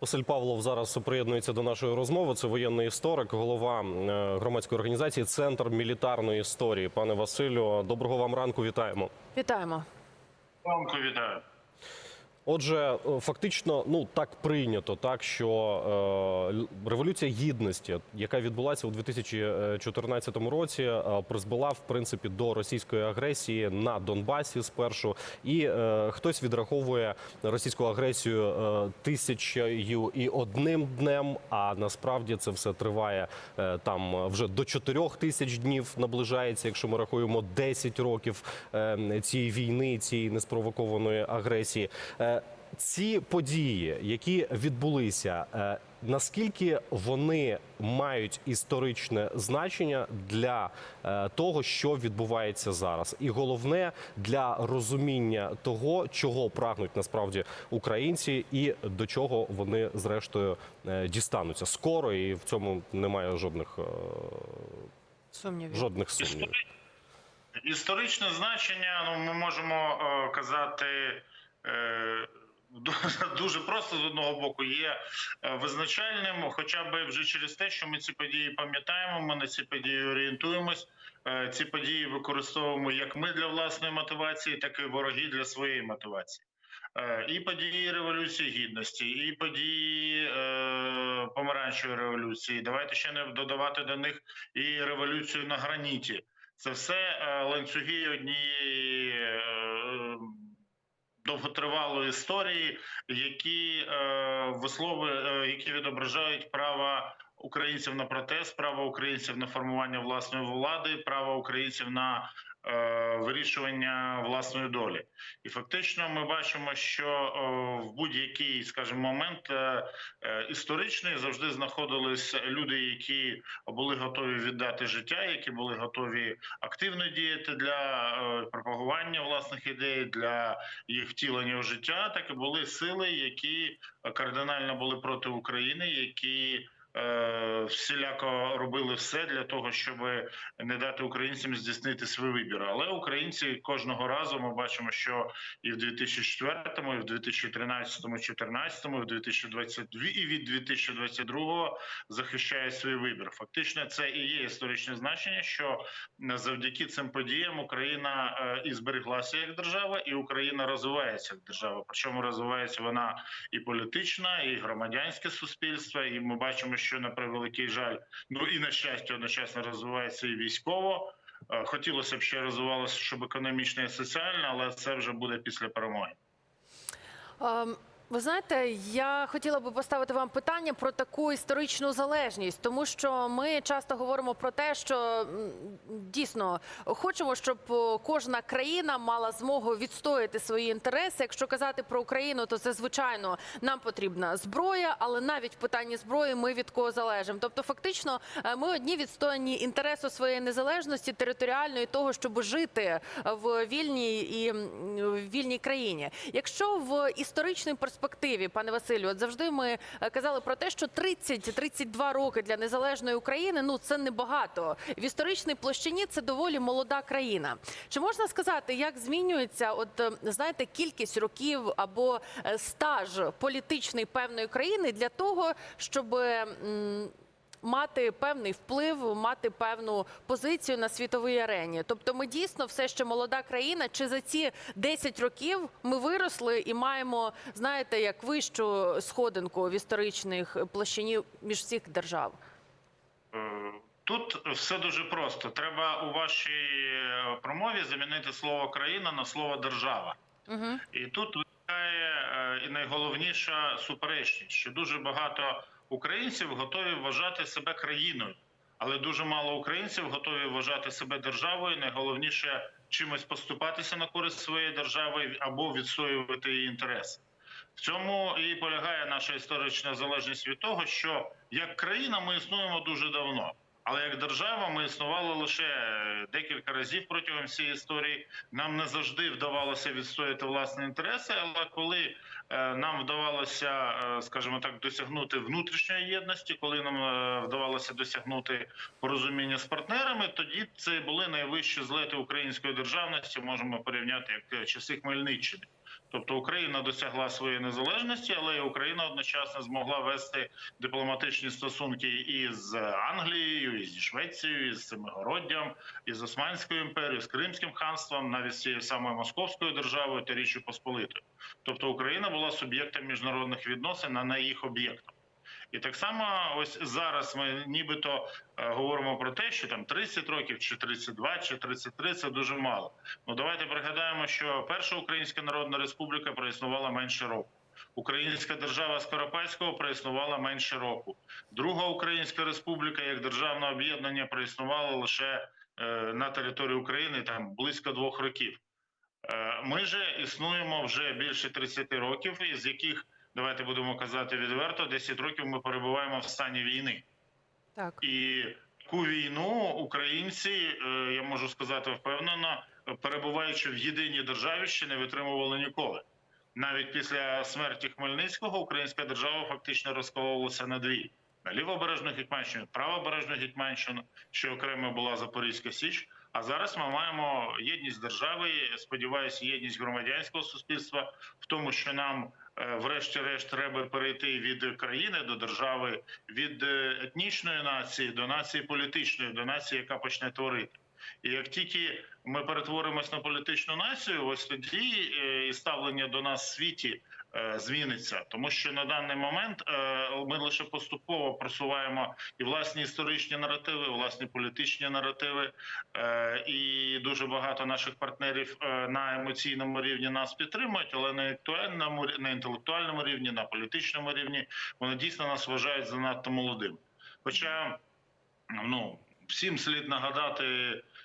Василь Павлов зараз приєднується до нашої розмови. Це воєнний історик, голова е, громадської організації Центр мілітарної історії. Пане Василю, доброго вам ранку. Вітаємо. Вітаємо. Ранку вітаю. Отже, е, фактично, ну так прийнято, так що е, революція гідності, яка відбулася у 2014 році, е, призвела в принципі до російської агресії на Донбасі спершу, і е, хтось відраховує російську агресію е, тисячею і одним днем. А насправді це все триває е, там вже до 4 тисяч днів наближається, якщо ми рахуємо 10 років е, цієї війни, цієї неспровокованої агресії. Е, ці події, які відбулися, е, наскільки вони мають історичне значення для е, того, що відбувається зараз, і головне для розуміння того, чого прагнуть насправді українці, і до чого вони зрештою е, дістануться скоро, і в цьому немає жодних Сумнівів. жодних сумнівів. Історичне значення, ну ми можемо е, казати. Ду- Дуже просто з одного боку є е, визначальним, хоча б вже через те, що ми ці події пам'ятаємо, ми на ці події орієнтуємось. Е, Ці події використовуємо як ми для власної мотивації, так і вороги для своєї мотивації. Е, І події Революції Гідності, і події е, Помаранчевої революції. Давайте ще не додавати до них і революцію на граніті. Це все ланцюги однієї довготривалої історії, які е, вислови, е, які відображають права українців на протест, право українців на формування власної влади, право українців на вирішування власної долі. І фактично, ми бачимо, що е, в будь-який, скажімо, момент е, е, історичний завжди знаходились люди, які були готові віддати життя, які були готові активно діяти для е, пропагування власних ідей, для їх втілення в життя. Так і були сили, які кардинально були проти України, які е, всіляко робили все для того, щоб не дати українцям здійснити свій вибір. Але українці кожного разу ми бачимо, що і в 2004, і в 2013, 2014, і в 2022, і від 2022 захищають свій вибір. Фактично, це і є історичне значення, що завдяки цим подіям Україна е, і збереглася як держава, і Україна розвивається як держава. Причому розвивається вона і політична, і громадянське суспільство. І ми бачимо, що на превеликий жаль, ну і на щастя, одночасно розвивається і військово. Е, Хотілося б ще розвивалося, щоб економічно і соціально, але це вже буде після перемоги. Ем, Ви знаєте, я хотіла би поставити вам питання про таку історичну залежність, тому що ми часто говоримо про те, що дійсно хочемо, щоб кожна країна мала змогу відстояти свої інтереси. Якщо казати про Україну, то це звичайно нам потрібна зброя, але навіть в питанні зброї ми від кого залежимо. Тобто, фактично, е, ми одні відстояні інтересу своєї незалежності територіальної того, щоб жити в вільній і м, вільній країні. Якщо в історичній перспективі, пане Василю, от завжди ми е, казали про те, що 30-32 роки для незалежної України ну це небагато. В історичній площині це доволі молода країна. Чи можна сказати, як змінюється, от е, знаєте, кількість років або е, стаж політичний певної країни для того, щоб мати певний вплив, мати певну позицію на світовій арені. Тобто, ми дійсно все ще молода країна. Чи за ці 10 років ми виросли і маємо, знаєте, як вищу сходинку в історичних площині між всіх держав? Тут все дуже просто. Треба у вашій е, промові замінити слово країна на слово держава. Угу. І тут е, і найголовніша суперечність, що дуже багато українців готові вважати себе країною, але дуже мало українців готові вважати себе державою. Найголовніше чимось поступатися на користь своєї держави або відстоювати її інтереси. В цьому і полягає наша історична залежність від того, що як країна ми існуємо дуже давно. Але як держава ми існували лише декілька разів протягом всієї історії. Нам не завжди вдавалося відстояти власні інтереси. Але коли е, нам вдавалося, е, скажімо так, досягнути внутрішньої єдності, коли нам е, вдавалося досягнути порозуміння з партнерами, тоді це були найвищі злети української державності. Можемо порівняти як часи Хмельниччини. Тобто Україна досягла своєї незалежності, але Україна одночасно змогла вести дипломатичні стосунки із Англією, і зі Швецією, і з Семигороддям, і з Османською імперією, з Кримським ханством, навіть з цією самою Московською державою та Річчю Посполитою. Тобто Україна була суб'єктом міжнародних відносин, а не їх об'єктом. І так само, ось зараз ми нібито е, говоримо про те, що там 30 років, чи 32, чи 33 – це дуже мало. Ну давайте пригадаємо, що перша Українська Народна Республіка проіснувала менше року. Українська держава Скоропадського проіснувала менше року. Друга Українська Республіка як державне об'єднання проіснувала лише е, на території України там близько двох років. Е, Ми же існуємо вже більше 30 років, із яких давайте будемо казати відверто, 10 років ми перебуваємо в стані війни. Так. І таку війну українці, е, я можу сказати впевнено, перебуваючи в єдиній державі, ще не витримували ніколи. Навіть після смерті Хмельницького українська держава фактично розкололася на дві: лівобережну Гетьманщину, правобережну Гетьманщину, що окремо була Запорізька Січ. А зараз ми маємо єдність держави, сподіваюся, єдність громадянського суспільства в тому, що нам е, врешті-решт треба перейти від країни до держави, від е, етнічної нації до нації політичної, до нації, яка почне творити. І як тільки ми перетворимось на політичну націю, ось тоді е, і ставлення до нас в світі зміниться, тому що на даний момент е, ми лише поступово просуваємо і власні історичні наративи, і власні політичні наративи, Е, і дуже багато наших партнерів е, на емоційному рівні нас підтримують, але на інтелектуальному на інтелектуальному рівні, на політичному рівні вони дійсно нас вважають занадто молодим. Хоча ну всім слід нагадати,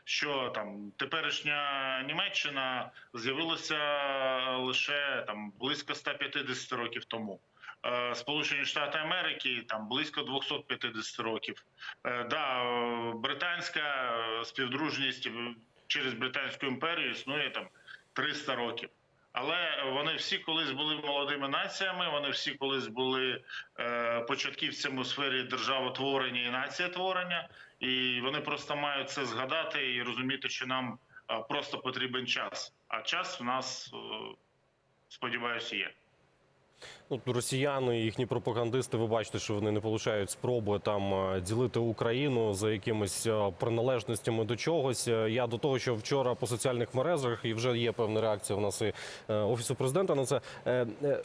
що там теперішня Німеччина з'явилася лише там близько 150 років тому. Е, Сполучені Штати Америки там близько 250 років. Е, Да, е, британська співдружність через британську імперію існує там 300 років. Але вони всі колись були молодими націями. Вони всі колись були е, початківцями у сфері державотворення і націєтворення, і вони просто мають це згадати і розуміти, що нам е, просто потрібен час. А час в нас, е, сподіваюся, є. Ну, росіяни, їхні пропагандисти, ви бачите, що вони не получають спроби там е, ділити Україну за якимись е, приналежностями до чогось. Е, Я до того, що вчора по соціальних мережах і вже є певна реакція в нас і офісу президента на це.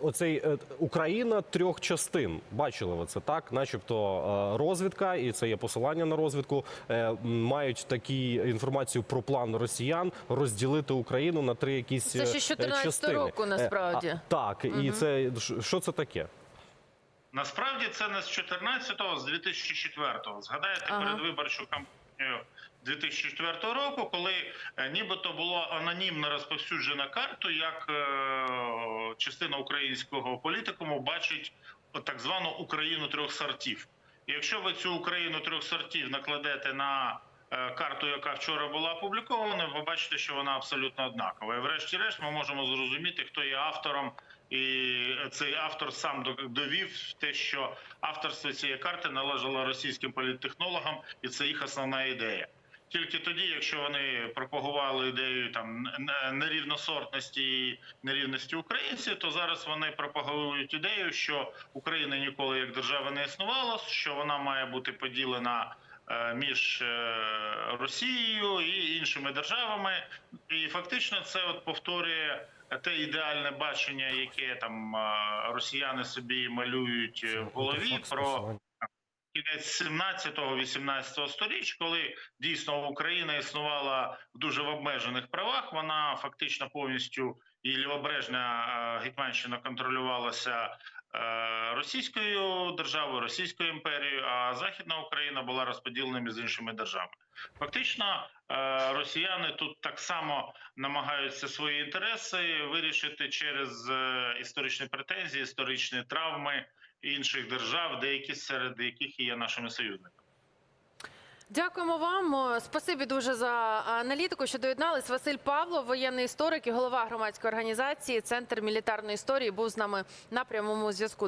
Оцей Україна трьох частин. Бачили ви це так, начебто розвідка, і це є посилання на розвідку. Мають такі інформацію про план росіян розділити Україну на три якісь Це ще з е, 14 частини. року, насправді. Так, і це що це таке? Насправді це не з 14-го, з 2004-го. Згадаєте Ага. передвиборчу кампанію 2004 року, коли е, нібито було анонімно розповсюджена карту, як е, частина українського політикуму бачить так звану Україну трьох сортів. І якщо ви цю Україну трьох сортів накладете на е, карту, яка вчора була опублікована, ви побачите, що вона абсолютно однакова. І врешті-решт ми можемо зрозуміти, хто є автором і цей автор сам довів те, що авторство цієї карти належало російським політтехнологам, і це їх основна ідея. Тільки тоді, якщо вони пропагували ідею там нерівносортності і нерівності українців, то зараз вони пропагують ідею, що Україна ніколи як держава не існувала, що вона має бути поділена е, між е, Росією і іншими державами, і фактично це от повторює те ідеальне бачення, яке там росіяни собі малюють е, в голові про кінець 17-18 сторіч, коли дійсно Україна існувала в дуже в обмежених правах. Вона фактично повністю і лівобережна Гетьманщина контролювалася Російською державою, Російською імперією, а Західна Україна була розподілена між іншими державами. Фактично, е, росіяни тут так само намагаються свої інтереси вирішити через е, історичні претензії, історичні травми інших держав, деякі серед яких є нашими союзниками. Дякуємо вам. Спасибі дуже за аналітику, що доєднались. Василь Павлов, воєнний історик і голова громадської організації Центр мілітарної історії, був з нами на прямому зв'язку.